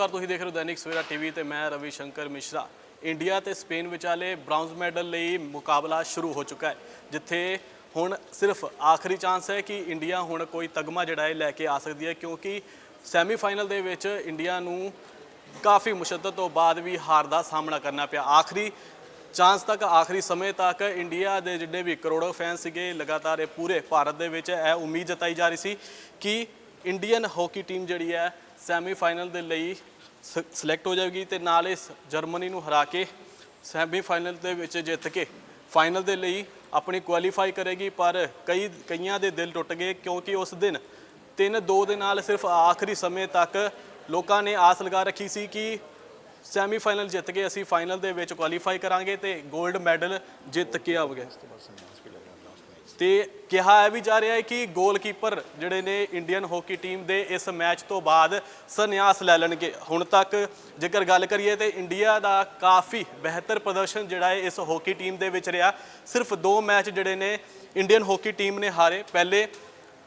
ਨਮਸਕਾਰ, ਤੁਸੀਂ ਦੇਖ ਰਹੇ ਹੋ ਦੈਨਿਕ ਸਵੇਰਾ ਟੀਵੀ ਤੇ ਮੈਂ ਰਵੀ ਸ਼ੰਕਰ ਮਿਸ਼ਰਾ। ਇੰਡੀਆ ਤੇ ਸਪੇਨ ਵਿਚਾਲੇ ਬ੍ਰਾਊਨਜ਼ ਮੈਡਲ ਲਈ ਮੁਕਾਬਲਾ ਸ਼ੁਰੂ ਹੋ ਚੁੱਕਾ ਹੈ, ਜਿੱਥੇ ਹੁਣ ਸਿਰਫ ਆਖਰੀ ਚਾਂਸ ਹੈ ਕਿ ਇੰਡੀਆ ਹੁਣ ਕੋਈ ਤਗਮਾ ਜਿਹੜਾ ਹੈ ਲੈ ਕੇ ਆ ਸਕਦੀ ਹੈ, ਕਿਉਂਕਿ ਸੈਮੀਫਾਈਨਲ ਦੇ ਵਿੱਚ ਇੰਡੀਆ ਨੂੰ ਕਾਫੀ ਮੁਸ਼ੱਦਤ ਤੋਂ ਬਾਅਦ ਵੀ ਹਾਰ ਦਾ ਸਾਹਮਣਾ ਕਰਨਾ ਪਿਆ। ਆਖਰੀ ਚਾਂਸ ਤੱਕ, ਆਖਰੀ ਸਮੇਂ ਤੱਕ ਇੰਡੀਆ ਦੇ ਜਿੰਨੇ ਵੀ ਕਰੋੜੋ ਫੈਨ ਸੀਗੇ, ਲਗਾਤਾਰ ਇਹ ਪੂਰੇ ਭਾਰਤ ਦੇ ਵਿੱਚ ਇਹ ਉਮੀਦ ਜਤਾਈ ਜਾ ਰਹੀ ਸੀ ਕਿ ਇੰਡੀਅਨ ਹਾਕੀ ਟੀਮ ਜਿਹੜੀ ਹੈ ਸੈਮੀਫਾਈਨਲ ਦੇ ਲਈ ਸਿਲੈਕਟ ਹੋ ਜਾਵੇਗੀ ਤੇ ਨਾਲ ਇਸ ਜਰਮਨੀ ਨੂੰ ਹਰਾ ਕੇ ਸੈਮੀ ਫਾਈਨਲ ਦੇ ਵਿੱਚ ਜਿੱਤ ਕੇ ਫਾਈਨਲ ਦੇ ਲਈ ਆਪਣੀ ਕੁਆਲੀਫਾਈ ਕਰੇਗੀ, ਪਰ ਕਈ, ਕਈਆਂ ਦੇ ਦਿਲ ਟੁੱਟ ਗਏ ਕਿਉਂਕਿ ਉਸ ਦਿਨ 3-2 ਦੇ ਨਾਲ ਸਿਰਫ ਆਖਰੀ ਸਮੇਂ ਤੱਕ ਲੋਕਾਂ ਨੇ ਆਸ ਲਗਾ ਰੱਖੀ ਸੀ ਕਿ ਸੈਮੀ ਫਾਈਨਲ ਜਿੱਤ ਕੇ ਅਸੀਂ ਫਾਈਨਲ ਦੇ ਵਿੱਚ ਕੁਆਲੀਫਾਈ ਕਰਾਂਗੇ ਤੇ 골ਡ ਮੈਡਲ ਜਿੱਤ ਕੇ ਆਵਾਂਗੇ। ਤੇ ਕਿਹਾ ਹੈ ਵੀ ਜਾ ਰਿਹਾ ਹੈ ਕਿ ਗੋਲਕੀਪਰ ਜਿਹੜੇ ਨੇ ਇੰਡੀਅਨ ਹਾਕੀ ਟੀਮ ਦੇ ਇਸ ਮੈਚ ਤੋਂ ਬਾਅਦ ਸੰਨਿਆਸ ਲੈ ਲੈਣਗੇ। ਹੁਣ ਤੱਕ ਜੇਕਰ ਗੱਲ ਕਰੀਏ ਤੇ ਇੰਡੀਆ ਦਾ ਕਾਫੀ ਬਿਹਤਰ ਪ੍ਰਦਰਸ਼ਨ ਜਿਹੜਾ ਹੈ ਇਸ ਹਾਕੀ ਟੀਮ ਦੇ ਵਿੱਚ ਰਿਹਾ। ਸਿਰਫ ਦੋ ਮੈਚ ਜਿਹੜੇ ਨੇ ਇੰਡੀਅਨ ਹਾਕੀ ਟੀਮ ਨੇ ਹਾਰੇ। ਪਹਿਲੇ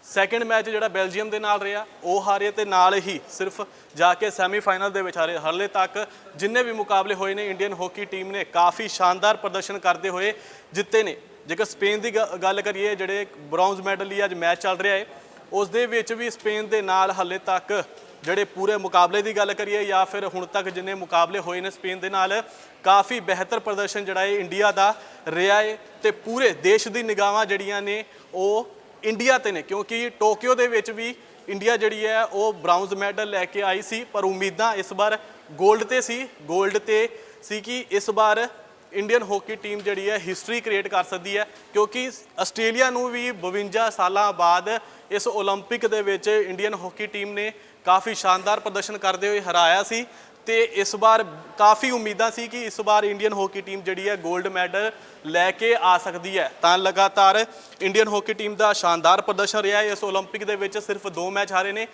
ਸੈਕੰਡ ਮੈਚ ਜਿਹੜਾ ਬੈਲਜੀਅਮ ਦੇ ਨਾਲ ਰਿਹਾ, ਉਹ ਹਾਰੇ ਤੇ ਨਾਲ ਹੀ ਸਿਰਫ ਜਾ ਕੇ ਸੈਮੀਫਾਈਨਲ ਦੇ ਵਿੱਚ ਹਾਰੇ। ਹਰਲੇ ਤੱਕ ਜਿੰਨੇ ਵੀ ਮੁਕਾਬਲੇ ਹੋਏ ਨੇ ਇੰਡੀਅਨ ਹਾਕੀ ਟੀਮ ਨੇ ਕਾਫੀ ਸ਼ਾਨਦਾਰ ਪ੍ਰਦਰਸ਼ਨ ਕਰਦੇ ਹੋਏ ਜਿੱਤੇ ਨੇ। ਜੇਕਰ ਸਪੇਨ ਦੀ ਗ- ਗੱਲ ਕਰੀਏ, ਜਿਹੜੇ ਬ੍ਰੌਂਜ਼ ਮੈਡਲ ਲਈ ਅੱਜ ਮੈਚ ਚੱਲ ਰਿਹਾ ਹੈ ਉਸ ਦੇ ਵਿੱਚ ਵੀ ਸਪੇਨ ਦੇ ਨਾਲ ਹੱਲੇ ਤੱਕ ਜਿਹੜੇ ਪੂਰੇ ਮੁਕਾਬਲੇ ਦੀ ਗੱਲ ਕਰੀਏ ਜਾਂ ਫਿਰ ਹੁਣ ਤੱਕ ਜਿੰਨੇ ਮੁਕਾਬਲੇ ਹੋਏ ਨੇ ਸਪੇਨ ਦੇ ਨਾਲ, ਕਾਫੀ ਬਿਹਤਰ ਪ੍ਰਦਰਸ਼ਨ ਜਿਹੜਾ ਹੈ ਇੰਡੀਆ ਦਾ ਰਿਹਾ ਹੈ ਤੇ ਪੂਰੇ ਦੇਸ਼ ਦੀ ਨਿਗਾਹਾਂ ਜਿਹੜੀਆਂ ਨੇ ਉਹ ਇੰਡੀਆ ਤੇ ਨੇ, ਕਿਉਂਕਿ ਟੋਕੀਓ ਦੇ ਵਿੱਚ ਵੀ ਇੰਡੀਆ ਜਿਹੜੀ ਹੈ ਉਹ ਬ੍ਰਾਊਨਜ਼ ਮੈਡਲ ਲੈ ਕੇ ਆਈ ਸੀ, ਪਰ ਉਮੀਦਾਂ ਇਸ ਵਾਰ 골ਡ ਤੇ ਸੀ 골ਡ ਤੇ ਸੀ ਕਿ ਇਸ ਵਾਰ ਇੰਡੀਅਨ ਹਾਕੀ ਟੀਮ ਜਿਹੜੀ ਹੈ ਹਿਸਟਰੀ ਕ੍ਰੀਏਟ ਕਰ ਸਕਦੀ ਹੈ, ਕਿਉਂਕਿ ਆਸਟ੍ਰੇਲੀਆ ਨੂੰ ਵੀ 52 ਸਾਲਾਂ ਬਾਅਦ ਇਸ 올림픽 ਦੇ ਵਿੱਚ ਇੰਡੀਅਨ ਹਾਕੀ ਟੀਮ ਨੇ ਕਾਫੀ ਸ਼ਾਨਦਾਰ ਪ੍ਰਦਰਸ਼ਨ ਕਰਦੇ ਹੋਏ ਹਰਾਇਆ ਸੀ ਤੇ ਇਸ ਵਾਰ ਕਾਫੀ ਉਮੀਦਾਂ ਸੀ ਕਿ ਇਸ ਵਾਰ ਇੰਡੀਅਨ ਹਾਕੀ ਟੀਮ ਜਿਹੜੀ ਹੈ 골ਡ ਮੈਡਲ ਲੈ ਕੇ ਆ ਸਕਦੀ ਹੈ। ਤਾਂ ਲਗਾਤਾਰ ਇੰਡੀਅਨ ਹਾਕੀ ਟੀਮ ਦਾ ਸ਼ਾਨਦਾਰ ਪ੍ਰਦਰਸ਼ਨ ਰਿਹਾ ਇਸ 올림픽 ਦੇ ਵਿੱਚ ਸਿਰਫ ਦੋ ਮੈਚ ਹਾਰੇ ਨੇ।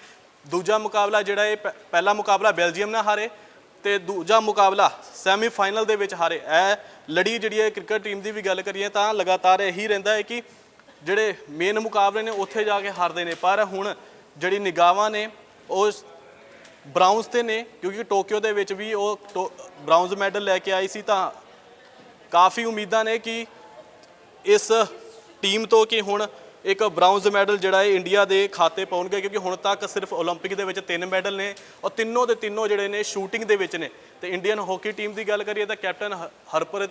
ਦੂਜਾ ਮੁਕਾਬਲਾ ਜਿਹੜਾ ਇਹ ਪਹਿਲਾ ਮੁਕਾਬਲਾ ਬੈਲਜੀਅਮ ਨਾਲ ਹਾਰੇ ਤੇ ਦੂਜਾ ਮੁਕਾਬਲਾ ਸੈਮੀਫਾਈਨਲ ਦੇ ਵਿੱਚ ਹਾਰੇ ਇਹ ਲੜੀ ਜਿਹੜੀ ਹੈ ਕ੍ਰਿਕਟ ਟੀਮ ਦੀ ਵੀ ਗੱਲ ਕਰੀਏ ਤਾਂ ਲਗਾਤਾਰ ਇਹੀ ਰਹਿੰਦਾ ਹੈ ਕਿ ਜਿਹੜੇ ਮੇਨ ਮੁਕਾਬਲੇ ਨੇ ਉੱਥੇ ਜਾ ਕੇ ਹਾਰਦੇ ਨੇ ਪਰ ਹੁਣ ਜਿਹੜੀ ਨਿਗਾਹਾਂ ਨੇ ਉਹ ਬ੍ਰਾਊਨਜ਼ ਤੇ ਨੇ ਕਿਉਂਕਿ ਟੋਕੀਓ ਦੇ ਵਿੱਚ ਵੀ ਉਹ ਟੋ- ਬ੍ਰਾਊਨਜ਼ ਮੈਡਲ ਲੈ ਕੇ ਆਈ ਸੀ ਤਾਂ ਕਾਫੀ ਉਮੀਦਾਂ ਨੇ ਕਿ ਇਸ ਟੀਮ ਤੋਂ ਕਿ ਹੁਣ ਇੱਕ ਬ੍ਰਾਊਨਜ਼ ਮੈਡਲ ਜਿਹੜਾ ਹੈ ਇੰਡੀਆ ਦੇ ਖਾਤੇ ਪਾਉਣਗੇ ਕਿਉਂਕਿ ਹੁਣ ਤੱਕ ਸਿਰਫ 올림픽 ਦੇ ਵਿੱਚ ਤਿੰਨ ਮੈਡਲ ਨੇ ਔਰ ਤਿੰਨੋਂ ਦੇ ਤਿੰਨੋਂ ਜਿਹੜੇ ਨੇ ਸ਼ੂਟਿੰਗ ਦੇ ਵਿੱਚ ਨੇ ਤੇ ਇੰਡੀਅਨ ਹਾਕੀ ਟੀਮ ਦੀ ਗੱਲ ਕਰੀਏ ਤਾਂ ਕੈਪਟਨ ਹ- ਹਰਪ੍ਰੀਤ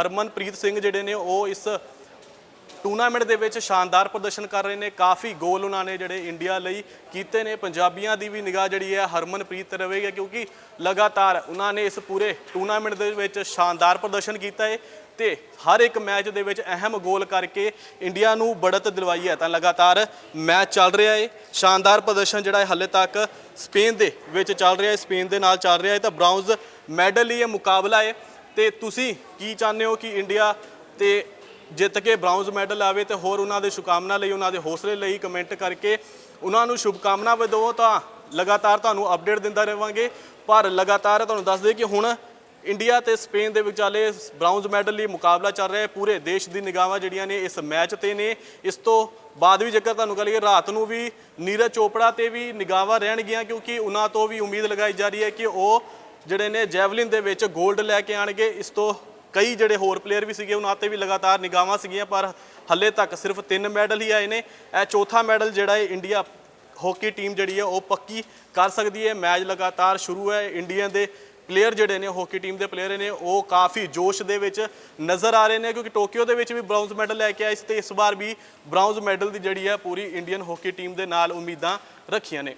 ਹਰਮਨਪ੍ਰੀਤ ਸਿੰਘ ਜਿਹੜੇ ਨੇ ਉਹ ਇਸ ਟੂਰਨਾਮੈਂਟ ਦੇ ਵਿੱਚ ਸ਼ਾਨਦਾਰ ਪ੍ਰਦਰਸ਼ਨ ਕਰ ਰਹੇ ਨੇ, ਕਾਫੀ ਗੋਲ ਉਹਨਾਂ ਨੇ ਜਿਹੜੇ ਇੰਡੀਆ ਲਈ ਕੀਤੇ ਨੇ। ਪੰਜਾਬੀਆਂ ਦੀ ਵੀ ਨਿਗਾਹ ਜਿਹੜੀ ਹੈ ਹਰਮਨਪ੍ਰੀਤ ਰਹੇਗੀ ਕਿਉਂਕਿ ਲਗਾਤਾਰ ਉਹਨਾਂ ਨੇ ਇਸ ਪੂਰੇ ਟੂਰਨਾਮੈਂਟ ਦੇ ਵਿੱਚ ਸ਼ਾਨਦਾਰ ਪ੍ਰਦਰਸ਼ਨ ਕੀਤਾ ਹੈ ਤੇ ਹਰ ਇੱਕ ਮੈਚ ਦੇ ਵਿੱਚ ਅਹਿਮ ਗੋਲ ਕਰਕੇ ਇੰਡੀਆ ਨੂੰ ਬੜਤ ਦਿਲਵਾਈ ਹੈ। ਤਾਂ ਲਗਾਤਾਰ ਮੈਚ ਚੱਲ ਰਿਹਾ ਹੈ ਸ਼ਾਨਦਾਰ ਪ੍ਰਦਰਸ਼ਨ ਜਿਹੜਾ ਹੈ ਹਾਲੇ ਤੱਕ ਸਪੇਨ ਦੇ ਵਿੱਚ ਚੱਲ ਰਿਹਾ ਹੈ ਸਪੇਨ ਦੇ ਨਾਲ ਚੱਲ ਰਿਹਾ ਹੈ ਤਾਂ ਬ੍ਰਾਊਨਜ਼ ਮੈਡਲ ਲਈ ਇਹ ਮੁਕਾਬਲਾ ਹੈ ਤੇ ਤੁਸੀਂ ਕੀ ਚਾਹੁੰਦੇ ਹੋ ਕਿ ਇੰਡੀਆ ਤੇ ਜਿੱਤ ਕੇ ਬ੍ਰਾਊਨਜ਼ ਮੈਡਲ ਆਵੇ ਤੇ ਹੋਰ ਉਹਨਾਂ ਦੇ ਸ਼ੁਭਕਾਮਨਾ ਲਈ, ਉਹਨਾਂ ਦੇ ਹੌਸਲੇ ਲਈ ਕਮੈਂਟ ਕਰਕੇ ਉਹਨਾਂ ਨੂੰ ਸ਼ੁਭਕਾਮਨਾ ਦਿਓ ਤਾਂ ਲਗਾਤਾਰ ਤੁਹਾਨੂੰ ਅਪਡੇਟ ਦਿੰਦਾ ਰਹਾਂਗੇ ਪਰ ਲਗਾਤਾਰ ਤੁਹਾਨੂੰ ਦੱਸ ਦੇ ਕਿ ਹੁਣ ਇੰਡੀਆ ਤੇ ਸਪੇਨ ਦੇ ਵਿਚਾਲੇ ਬ੍ਰਾਊਨਜ਼ ਮੈਡਲ ਲਈ ਮੁਕਾਬਲਾ ਚੱਲ ਰਿਹਾ ਹੈ। ਪੂਰੇ ਦੇਸ਼ ਦੀ ਨਿਗਾਹਾਂ ਜਿਹੜੀਆਂ ਨੇ ਇਸ ਮੈਚ ਤੇ ਨੇ। ਇਸ ਤੋਂ ਬਾਅਦ ਵੀ ਜੇਕਰ ਤੁਹਾਨੂੰ ਕਹੀਏ ਰਾਤ ਨੂੰ ਵੀ ਨੀਰਜ ਚੋਪੜਾ ਤੇ ਵੀ ਨਿਗਾਹਾਂ ਰਹਿਣਗੀਆਂ ਕਿਉਂਕਿ ਉਹਨਾਂ ਤੋਂ ਵੀ ਉਮੀਦ ਲਗਾਈ ਜਾ ਰਹੀ ਹੈ ਕਿ ਉਹ ਜਿਹੜੇ ਨੇ ਜੈਵਲਿਨ ਦੇ ਵਿੱਚ 골ਡ ਲੈ ਕੇ ਆਣਗੇ ਇਸ ਤੋਂ ਕਈ ਜਿਹੜੇ ਹੋਰ ਪਲੇਅਰ ਵੀ ਸੀਗੇ, ਉਹਨਾਂ ਤੇ ਵੀ ਲਗਾਤਾਰ ਨਿਗਾਹਾਂ ਸੀਗੀਆਂ, ਪਰ ਹੱਲੇ ਤੱਕ ਸਿਰਫ ਤਿੰਨ ਮੈਡਲ ਹੀ ਆਏ ਨੇ। ਇਹ ਚੌਥਾ ਮੈਡਲ ਜਿਹੜਾ ਹੈ ਇੰਡੀਆ ਹਾਕੀ ਟੀਮ ਜਿਹੜੀ ਹੈ, ਉਹ ਪੱਕੀ ਕਰ ਸਕਦੀ ਹੈ। ਮੈਚ ਲਗਾਤਾਰ ਸ਼ੁਰੂ ਹੈ। ਇੰਡੀਆ ਦੇ ਪਲੇਅਰ ਜਿਹੜੇ ਨੇ ਹਾਕੀ ਟੀਮ ਦੇ ਪਲੇਅਰ ਨੇ, ਉਹ ਕਾਫੀ ਜੋਸ਼ ਦੇ ਵਿੱਚ ਨਜ਼ਰ ਆ ਰਹੇ ਨੇ, ਕਿਉਂਕਿ ਟੋਕੀਓ ਦੇ ਵਿੱਚ ਵੀ ਬ੍ਰਾਊਨਜ਼ ਮੈਡਲ ਲੈ ਕੇ ਆਏ ਸੀ ਤੇ ਇਸ ਵਾਰ ਵੀ ਬ੍ਰਾਊਨਜ਼ ਮੈਡਲ ਦੀ ਜਿਹੜੀ ਹੈ, ਪੂਰੀ ਇੰਡੀਅਨ ਹਾਕੀ ਟੀਮ ਦੇ ਨਾਲ ਉਮੀਦਾਂ ਰੱਖੀਆਂ ਨੇ।